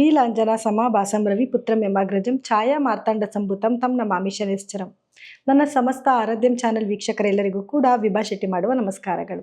ನೀಲಾಂಜನ ಸಮಾಭಾಸಂ ರವಿಪುತ್ರಂ ಎಮಾಗ್ರಜಂ ಛಾಯಾ ಮಾರ್ತಾಂಡ ಸಂಭುತಂ ತಮ್ಮ ನಮಾಮಿ ಶನೇಶ್ವರಂ ನನ್ನ ಸಮಸ್ತ ಆರಾಧ್ಯಂ ಚಾನೆಲ್ ವೀಕ್ಷಕರೆಲ್ಲರಿಗೂ ಕೂಡ ವಿಭಾ ಶೆಟ್ಟಿ ಮಾಡುವ ನಮಸ್ಕಾರಗಳು.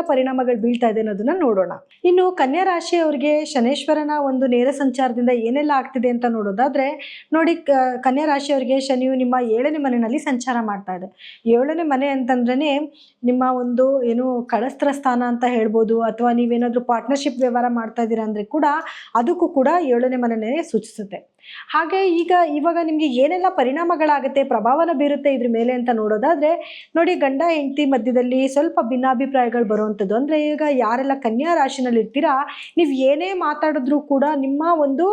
ಪರಿಣಾಮಗಳು ಬೀಳ್ತಾ ಇದೆ ಅನ್ನೋದನ್ನ ನೋಡೋಣ. ಇನ್ನು ಕನ್ಯಾ ರಾಶಿಯವರಿಗೆ ಶನೇಶ್ವರನ ಒಂದು ನೇರ ಸಂಚಾರದಿಂದ ಏನೆಲ್ಲ ಆಗ್ತಿದೆ ಅಂತ ನೋಡೋದಾದ್ರೆ, ನೋಡಿ ಕನ್ಯಾ ರಾಶಿಯವರಿಗೆ ಶನಿಯು ನಿಮ್ಮ ಏಳನೇ ಮನೆಯಲ್ಲಿ ಸಂಚಾರ ಮಾಡ್ತಾ ಇದೆ. ಏಳನೇ ಮನೆ ಅಂತಂದ್ರೆ ನಿಮ್ಮ ಒಂದು ಏನು ಕಳಸ್ತ್ರ ಸ್ಥಾನ ಅಂತ ಹೇಳ್ಬೋದು, ಅಥವಾ ನೀವೇನಾದ್ರೂ ಪಾರ್ಟ್ನರ್ಶಿಪ್ ವ್ಯವಹಾರ ಮಾಡ್ತಾ ಇದ್ದೀರಾ ಅಂದ್ರೆ ಕೂಡ, ಅದಕ್ಕೂ ಕೂಡ ಏಳನೇ ಮನೆನೇ ಸೂಚಿಸುತ್ತೆ. ಹಾಗೆ ಈಗ ಇವಾಗ ನಿಮಗೆ ಏನೆಲ್ಲ ಪರಿಣಾಮಗಳಾಗುತ್ತೆ, ಪ್ರಭಾವನ ಬೀರುತ್ತೆ ಇದ್ರ ಮೇಲೆ ಅಂತ ನೋಡೋದಾದ್ರೆ, ನೋಡಿ ಗಂಡ ಹೆಂಡತಿ ಮಧ್ಯದಲ್ಲಿ ಸ್ವಲ್ಪ ಭಿನ್ನಾಭಿಪ್ರಾಯಗಳು ಬರುವಂಥದ್ದು. ಅಂದರೆ ಈಗ ಯಾರೆಲ್ಲ ಕನ್ಯಾ ರಾಶಿನಲ್ಲಿ ಇರ್ತೀರಾ, ನೀವು ಏನೇ ಮಾತಾಡಿದ್ರೂ ಕೂಡ ನಿಮ್ಮ ಒಂದು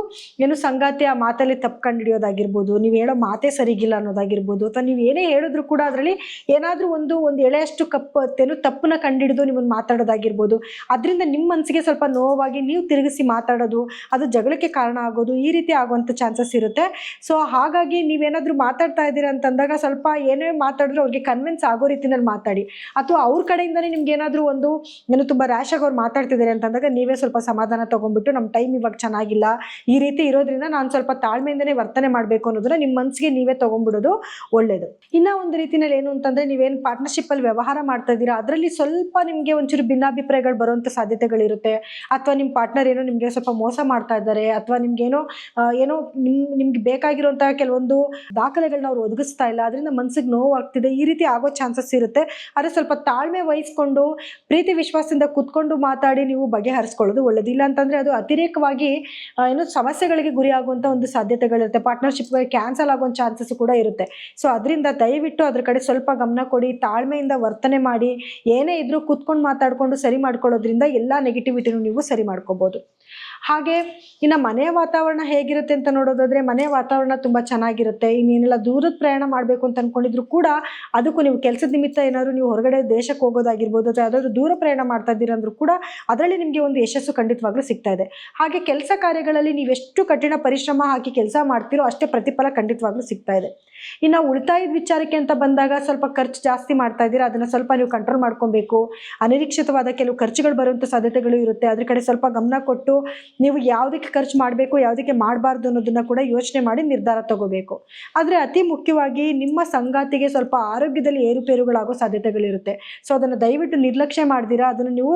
ಏನು ಸಂಗಾತಿ ಆ ಮಾತಲ್ಲಿ ತಪ್ಪು ಕಂಡುಹಿಡಿಯೋದಾಗಿರ್ಬೋದು ನೀವು ಹೇಳೋ ಮಾತೇ ಸರಿಗಿಲ್ಲ ಅನ್ನೋದಾಗಿರ್ಬೋದು, ಅಥವಾ ನೀವು ಏನೇ ಹೇಳಿದ್ರು ಕೂಡ ಅದರಲ್ಲಿ ಏನಾದರೂ ಒಂದು ಒಂದು ಎಳೆಯಷ್ಟು ಕಪ್ಪು ತೇನು ತಪ್ಪನ್ನ ಕಂಡುಹಿಡಿದು ನಿಮ್ಮನ್ನು ಮಾತಾಡೋದಾಗಿರ್ಬೋದು. ಅದರಿಂದ ನಿಮ್ಮ ಮನಸ್ಸಿಗೆ ಸ್ವಲ್ಪ ನೋವಾಗಿ ನೀವು ತಿರುಗಿಸಿ ಮಾತಾಡೋದು, ಅದು ಜಗಳಕ್ಕೆ ಕಾರಣ ಆಗೋದು, ಈ ರೀತಿ ಆಗುವಂಥ ಚಾನ್ಸಸ್ ಇರುತ್ತೆ. ಸೊ ಹಾಗಾಗಿ ನೀವೇನಾದರೂ ಮಾತಾಡ್ತಾ ಇದ್ದೀರಾ ಅಂತಂದಾಗ ಸ್ವಲ್ಪ ಏನೇ ಮಾತಾಡಿದ್ರು ಅವ್ರಿಗೆ ಕನ್ವಿನ್ಸ್ ಆಗೋ ರೀತಿನಲ್ಲಿ ಮಾತಾಡಿ. ಅಥವಾ ಅವ್ರ ಕಡೆಯಿಂದನೇ ನಿಮ್ಗೆ ಏನಾದರೂ ಒಂದು ಏನು ತುಂಬ ರ್ಯಾಶಾಗಿ ಅವ್ರು ಮಾತಾಡ್ತಿದ್ದಾರೆ ಅಂತಂದಾಗ ನೀವೇ ಸ್ವಲ್ಪ ಸಮಾಧಾನ ತೊಗೊಂಡ್ಬಿಟ್ಟು ನಮ್ಮ ಟೈಮ್ ಇವಾಗ ಚೆನ್ನಾಗಿಲ್ಲ, ಈ ರೀತಿ ಇರೋದ್ರಿಂದ ನಾನು ಸ್ವಲ್ಪ ತಾಳ್ಮೆಯಿಂದನೇ ವರ್ತನೆ ಮಾಡಬೇಕು ಅನ್ನೋದನ್ನ ನಿಮ್ಮ ಮನಸ್ಸಿಗೆ ನೀವೇ ತೊಗೊಂಡ್ಬಿಡೋದು ಒಳ್ಳೆಯದು ಇನ್ನೂ ಒಂದು ರೀತಿಯಲ್ಲಿ ಏನು ಅಂತಂದರೆ ನೀವೇನು ಪಾರ್ಟ್ನರ್ಶಿಪ್ಪಲ್ಲಿ ವ್ಯವಹಾರ ಮಾಡ್ತಾ ಇದ್ದೀರಾ, ಅದರಲ್ಲಿ ಸ್ವಲ್ಪ ನಿಮಗೆ ಒಂಚೂರು ಭಿನ್ನಾಭಿಪ್ರಾಯಗಳು ಬರುವಂಥ ಸಾಧ್ಯತೆಗಳಿರುತ್ತೆ. ಅಥವಾ ನಿಮ್ಮ ಪಾರ್ಟ್ನರ್ ಏನೋ ನಿಮಗೆ ಸ್ವಲ್ಪ ಮೋಸ ಮಾಡ್ತಾ ಇದ್ದಾರೆ, ಅಥವಾ ನಿಮ್ಗೇನೋ ಏನೋ ನಿಮ್, ನಿಮ್ಗೆ ಬೇಕಾಗಿರುವಂತಹ ಕೆಲವೊಂದು ದಾಖಲೆಗಳನ್ನ ಅವ್ರು ಒದಗಿಸ್ತಾ ಇಲ್ಲ. ಅದರಿಂದ ಮನ್ಸಿಗೆ ನೋವಾಗ್ತಿದೆ. ಈ ರೀತಿ ಆಗೋ ಚಾನ್ಸಸ್ ಇರುತ್ತೆ. ಆದರೆ ಸ್ವಲ್ಪ ತಾಳ್ಮೆ ವಹಿಸ್ಕೊಂಡು, ಪ್ರೀತಿ ವಿಶ್ವಾಸದಿಂದ ಕುತ್ಕೊಂಡು ಮಾತಾಡಿ ನೀವು ಬಗೆಹರಿಸ್ಕೊಳ್ಳೋದು ಒಳ್ಳೇದು. ಇಲ್ಲ ಅಂತಂದರೆ ಅದು ಅತಿರೇಕವಾಗಿ ಏನು ಸಮಸ್ಯೆಗಳಿಗೆ ಗುರಿ ಆಗುವಂಥ ಒಂದು ಸಾಧ್ಯತೆಗಳಿರುತ್ತೆ. ಪಾರ್ಟ್ನರ್ಶಿಪ್ ಕ್ಯಾನ್ಸಲ್ ಆಗೋ ಚಾನ್ಸಸ್ ಕೂಡ ಇರುತ್ತೆ. ಸೊ ಅದರಿಂದ ದಯವಿಟ್ಟು ಅದ್ರ ಕಡೆ ಸ್ವಲ್ಪ ಗಮನ ಕೊಡಿ. ತಾಳ್ಮೆಯಿಂದ ವರ್ತನೆ ಮಾಡಿ. ಏನೇ ಇದ್ರೂ ಕೂತ್ಕೊಂಡು ಮಾತಾಡಿಕೊಂಡು ಸರಿ ಮಾಡ್ಕೊಳ್ಳೋದ್ರಿಂದ ಎಲ್ಲ ನೆಗೆಟಿವಿಟಿನೂ ನೀವು ಸರಿ ಮಾಡ್ಕೋಬೋದು. ಹಾಗೆ ಇನ್ನು ಮನೆಯ ವಾತಾವರಣ ಹೇಗಿರುತ್ತೆ ಅಂತ ನೋಡೋದಾದರೆ ಮನೆಯ ವಾತಾವರಣ ತುಂಬ ಚೆನ್ನಾಗಿರುತ್ತೆ. ಇನ್ನೇನೆಲ್ಲ ದೂರದ ಪ್ರಯಾಣ ಮಾಡಬೇಕು ಅಂತ ಅಂದ್ಕೊಂಡಿದ್ರು ಕೂಡ ಅದಕ್ಕೂ ನೀವು ಕೆಲಸದ ನಿಮಿತ್ತ ಏನಾದರೂ ನೀವು ಹೊರಗಡೆ ದೇಶಕ್ಕೆ ಹೋಗೋದಾಗಿರ್ಬೋದು ಅಥವಾ ಯಾವುದಾದ್ರು ದೂರ ಪ್ರಯಾಣ ಮಾಡ್ತಾ ಇದ್ದೀರಂದ್ರೂ ಕೂಡ ಅದರಲ್ಲಿ ನಿಮಗೆ ಒಂದು ಯಶಸ್ಸು ಖಂಡಿತವಾಗ್ಲೂ ಸಿಗ್ತಾ ಇದೆ. ಹಾಗೆ ಕೆಲಸ ಕಾರ್ಯಗಳಲ್ಲಿ ನೀವೆಷ್ಟು ಕಠಿಣ ಪರಿಶ್ರಮ ಹಾಕಿ ಕೆಲಸ ಮಾಡ್ತೀರೋ ಅಷ್ಟೇ ಪ್ರತಿಫಲ ಖಂಡಿತವಾಗ್ಲೂ ಸಿಗ್ತಾ ಇದೆ. ಇನ್ನು ಉಳಿತಾಯದ ವಿಚಾರಕ್ಕೆ ಅಂತ ಬಂದಾಗ ಸ್ವಲ್ಪ ಖರ್ಚು ಜಾಸ್ತಿ ಮಾಡ್ತಾ ಇದ್ದೀರಾ, ಅದನ್ನು ಸ್ವಲ್ಪ ನೀವು ಕಂಟ್ರೋಲ್ ಮಾಡ್ಕೊಬೇಕು. ಅನಿರೀಕ್ಷಿತವಾದ ಕೆಲವು ಖರ್ಚುಗಳು ಬರುವಂಥ ಸಾಧ್ಯತೆಗಳು ಇರುತ್ತೆ. ಅದ್ರ ಕಡೆ ಸ್ವಲ್ಪ ಗಮನ ಕೊಟ್ಟು ನೀವು ಯಾವುದಕ್ಕೆ ಖರ್ಚು ಮಾಡಬೇಕು, ಯಾವುದಕ್ಕೆ ಮಾಡಬಾರ್ದು ಅನ್ನೋದನ್ನ ಕೂಡ ಯೋಚನೆ ಮಾಡಿ ನಿರ್ಧಾರ ತಗೋಬೇಕು. ಆದರೆ ಅತಿ ಮುಖ್ಯವಾಗಿ ನಿಮ್ಮ ಸಂಗಾತಿಗೆ ಸ್ವಲ್ಪ ಆರೋಗ್ಯದಲ್ಲಿ ಏರುಪೇರುಗಳಾಗೋ ಸಾಧ್ಯತೆಗಳಿರುತ್ತೆ. ಸೊ ಅದನ್ನು ದಯವಿಟ್ಟು ನಿರ್ಲಕ್ಷ್ಯ ಮಾಡ್ದಿರಾ, ಅದನ್ನು ನೀವು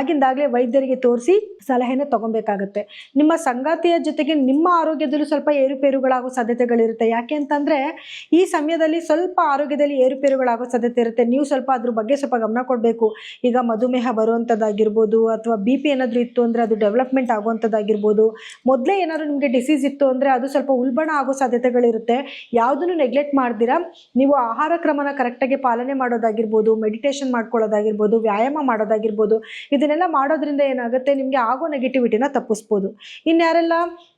ಆಗಿಂದಾಗಲೇ ವೈದ್ಯರಿಗೆ ತೋರಿಸಿ ಸಲಹೆನ ತಗೊಬೇಕಾಗತ್ತೆ. ನಿಮ್ಮ ಸಂಗಾತಿಯ ಜೊತೆಗೆ ನಿಮ್ಮ ಆರೋಗ್ಯದಲ್ಲೂ ಸ್ವಲ್ಪ ಏರುಪೇರುಗಳಾಗೋ ಸಾಧ್ಯತೆಗಳಿರುತ್ತೆ. ಯಾಕೆ ಅಂತಂದರೆ ಈ ಸಮಯದಲ್ಲಿ ಸ್ವಲ್ಪ ಆರೋಗ್ಯದಲ್ಲಿ ಏರುಪೇರುಗಳಾಗೋ ಸಾಧ್ಯತೆ ಇರುತ್ತೆ. ನೀವು ಸ್ವಲ್ಪ ಅದ್ರ ಬಗ್ಗೆ ಸ್ವಲ್ಪ ಗಮನ ಕೊಡಬೇಕು. ಈಗ ಮಧುಮೇಹ ಬರುವಂಥದ್ದಾಗಿರ್ಬೋದು ಅಥವಾ ಬಿ ಪಿ ಏನಾದರೂ ಇತ್ತು ಅಂದರೆ ಅದು ಡೆವಲಪ್ಮೆಂಟ್ ಆಗುವಂಥದ್ದಾಗಿರ್ಬೋದು ಮೊದಲೇ ಏನಾದರೂ ನಿಮಗೆ ಡಿಸೀಸ್ ಇತ್ತು ಅಂದರೆ ಅದು ಸ್ವಲ್ಪ ಉಲ್ಬಣ ಆಗೋ ಸಾಧ್ಯತೆಗಳಿರುತ್ತೆ. ಯಾವುದನ್ನು ನೆಗ್ಲೆಕ್ಟ್ ಮಾಡ್ದಿರಾ ನೀವು ಆಹಾರ ಕ್ರಮನ ಕರೆಕ್ಟಾಗಿ ಪಾಲನೆ ಮಾಡೋದಾಗಿರ್ಬೋದು ಮೆಡಿಟೇಷನ್ ಮಾಡ್ಕೊಳ್ಳೋದಾಗಿರ್ಬೋದು, ವ್ಯಾಯಾಮ ಮಾಡೋದಾಗಿರ್ಬೋದು. ಇದನ್ನೆಲ್ಲ ಮಾಡೋದ್ರಿಂದ ಏನಾಗುತ್ತೆ? ನಿಮಗೆ ಆಗೋ ನೆಗೆಟಿವಿಟಿನ ತಪ್ಪಿಸ್ಬೋದು. ಇನ್ಯಾರೆಲ್ಲ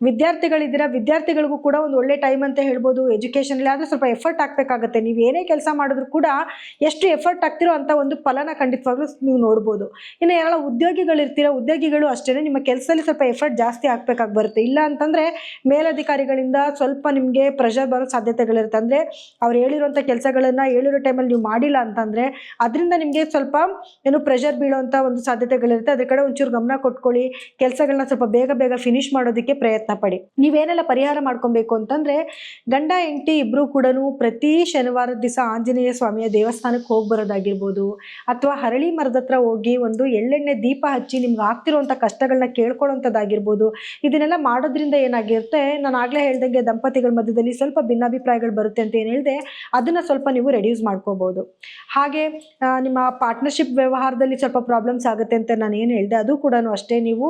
ವಿದ್ಯಾರ್ಥಿಗಳಿದ್ದೀರಾ? ವಿದ್ಯಾರ್ಥಿಗಳಿಗೂ ಕೂಡ ಒಂದು ಒಳ್ಳೆ ಟೈಮ್ ಅಂತ ಹೇಳ್ಬೋದು. ಎಜುಕೇಷನಲ್ಲಿ ಆದರೆ ಸ್ವಲ್ಪ ಎಫರ್ಟ್ ಹಾಕಬೇಕಾಗತ್ತೆ. ನೀವು ಏನೇ ಕೆಲಸ ಮಾಡಿದ್ರು ಕೂಡ ಎಷ್ಟು ಎಫರ್ಟ್ ಹಾಕ್ತಿರೋ ಅಂತ ಒಂದು ಫಲನ ಖಂಡಿತವಾಗ್ಲೂ ನೀವು ನೋಡ್ಬೋದು. ಇನ್ನು ಯಾರೆಲ್ಲ ಉದ್ಯೋಗಿಗಳಿರ್ತೀರ, ಉದ್ಯೋಗಿಗಳು ಅಷ್ಟೇ ನಿಮ್ಮ ಕೆಲಸ ಕೆಲಸದಲ್ಲಿ ಸ್ವಲ್ಪ ಎಫರ್ಟ್ ಜಾಸ್ತಿ ಹಾಕ್ಬೇಕಾಗಿ ಬರುತ್ತೆ. ಇಲ್ಲ ಅಂತಂದರೆ ಮೇಲಧಿಕಾರಿಗಳಿಂದ ಸ್ವಲ್ಪ ನಿಮಗೆ ಪ್ರೆಷರ್ ಬರೋ ಸಾಧ್ಯತೆಗಳಿರುತ್ತೆ. ಅಂದರೆ ಅವ್ರು ಹೇಳಿರುವಂಥ ಕೆಲಸಗಳನ್ನು ಹೇಳಿರೋ ಟೈಮಲ್ಲಿ ನೀವು ಮಾಡಿಲ್ಲ ಅಂತಂದರೆ ಅದರಿಂದ ನಿಮಗೆ ಸ್ವಲ್ಪ ಏನು ಪ್ರೆಷರ್ ಬೀಳೋವಂಥ ಒಂದು ಸಾಧ್ಯತೆಗಳಿರುತ್ತೆ. ಅದ್ರ ಕಡೆ ಒಂಚೂರು ಗಮನ ಕೊಟ್ಕೊಳ್ಳಿ. ಕೆಲಸಗಳನ್ನ ಸ್ವಲ್ಪ ಬೇಗ ಬೇಗ ಫಿನಿಶ್ ಮಾಡೋದಕ್ಕೆ ಪ್ರಯತ್ನ ಪಡಿ. ನೀವೇನೆಲ್ಲ ಪರಿಹಾರ ಮಾಡ್ಕೊಬೇಕು ಅಂತಂದರೆ ಗಂಡ, ಹೆಂಡತಿ ಇಬ್ಬರು ಕೂಡ ಪ್ರತಿ ಶನಿವಾರದ ದಿವಸ ಆಂಜನೇಯ ಸ್ವಾಮಿಯ ದೇವಸ್ಥಾನಕ್ಕೆ ಹೋಗಿ ಬರೋದಾಗಿರ್ಬೋದು, ಅಥವಾ ಹರಳಿ ಮರದ ಹತ್ರ ಹೋಗಿ ಒಂದು ಎಳ್ಳೆಣ್ಣೆ ದೀಪ ಹಚ್ಚಿ ನಿಮ್ಗೆ ಆಗ್ತಿರುವಂಥ ಕಷ್ಟಗಳನ್ನ ಕೇಳ್ಕೊಳ್ಳೋಂಥದ್ದಾಗಿರ್ಬೋದು. ಇದನ್ನೆಲ್ಲ ಮಾಡೋದ್ರಿಂದ ಏನಾಗಿರುತ್ತೆ, ನಾನು ಆಗಲೇ ಹೇಳ್ದಂಗೆ ದಂಪತಿಗಳ ಮಧ್ಯದಲ್ಲಿ ಸ್ವಲ್ಪ ಭಿನ್ನಾಭಿಪ್ರಾಯಗಳು ಬರುತ್ತೆ ಅಂತ ಏನು ಹೇಳಿದೆ, ಅದನ್ನು ಸ್ವಲ್ಪ ನೀವು ರೆಡ್ಯೂಸ್ ಮಾಡ್ಕೋಬೋದು. ಹಾಗೆ ನಿಮ್ಮ ಪಾರ್ಟ್ನರ್ಶಿಪ್ ವ್ಯವಹಾರದಲ್ಲಿ ಸ್ವಲ್ಪ ಪ್ರಾಬ್ಲಮ್ಸ್ ಆಗುತ್ತೆ ಅಂತ ನಾನು ಏನು ಹೇಳಿದೆ, ಅದು ಕೂಡ ಅಷ್ಟೇ. ನೀವು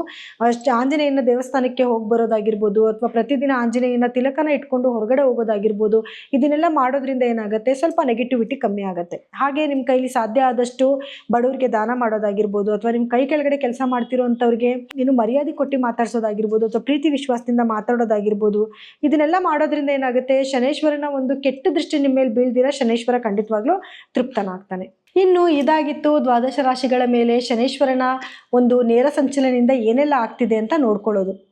ಆಂಜನೇಯನ ದೇವಸ್ಥಾನಕ್ಕೆ ಹೋಗಿ ಬರೋದಾಗಿರ್ಬೋದು, ಅಥವಾ ಪ್ರತಿದಿನ ಆಂಜನೇಯನ ತಿಲಕನ ಇಟ್ಕೊಂಡು ಹೊರಗಡೆ ಹೋಗೋದಾಗಿರ್ಬೋದು ಇದನ್ನೆಲ್ಲ ಮಾಡೋದ್ರಿಂದ ಏನಾಗುತ್ತೆ? ಸ್ವಲ್ಪ ನೆಗೆಟಿವಿಟಿ ಕಮ್ಮಿ ಆಗುತ್ತೆ. ಹಾಗೆ ನಿಮ್ಮ ಕೈಲಿ ಸಾಧ್ಯ ಆದಷ್ಟು ಬಡವರಿಗೆ ದಾನ ಮಾಡೋದಾಗಿರ್ಬೋದು ಅಥವಾ ನಿಮ್ಮ ಕೈ ಕೆಳಗಡೆ ಕೆಲಸ ಮಾಡ್ತಿರೋವಂಥವ್ರಿಗೆ ನೀನು ಮರ್ಯಾದೆ ಕೊಟ್ಟು ಮಾತಾಡ್ಸೋದಾಗಿರ್ಬೋದು ಅಥವಾ ಪ್ರೀತಿ ವಿಶ್ವಾಸದಿಂದ ಮಾತಾಡೋದಾಗಿರ್ಬೋದು. ಇದನ್ನೆಲ್ಲ ಮಾಡೋದ್ರಿಂದ ಏನಾಗುತ್ತೆ? ಶನೇಶ್ವರನ ಒಂದು ಕೆಟ್ಟ ದೃಷ್ಟಿ ನಿಮ್ಮ ಮೇಲೆ ಬೀಳ್ದಿರ ಶನೇಶ್ವರ ಖಂಡಿತವಾಗ್ಲೂ ತೃಪ್ತನಾಗ್ತಾನೆ. ಇನ್ನು ಇದಾಗಿತ್ತು ದ್ವಾದಶ ರಾಶಿಗಳ ಮೇಲೆ ಶನೇಶ್ವರನ ಒಂದು ನೇರ ಸಂಚಲನದಿಂದ ಏನೆಲ್ಲ ಆಗ್ತಿದೆ ಅಂತ ನೋಡ್ಕೊಳ್ಳೋದು.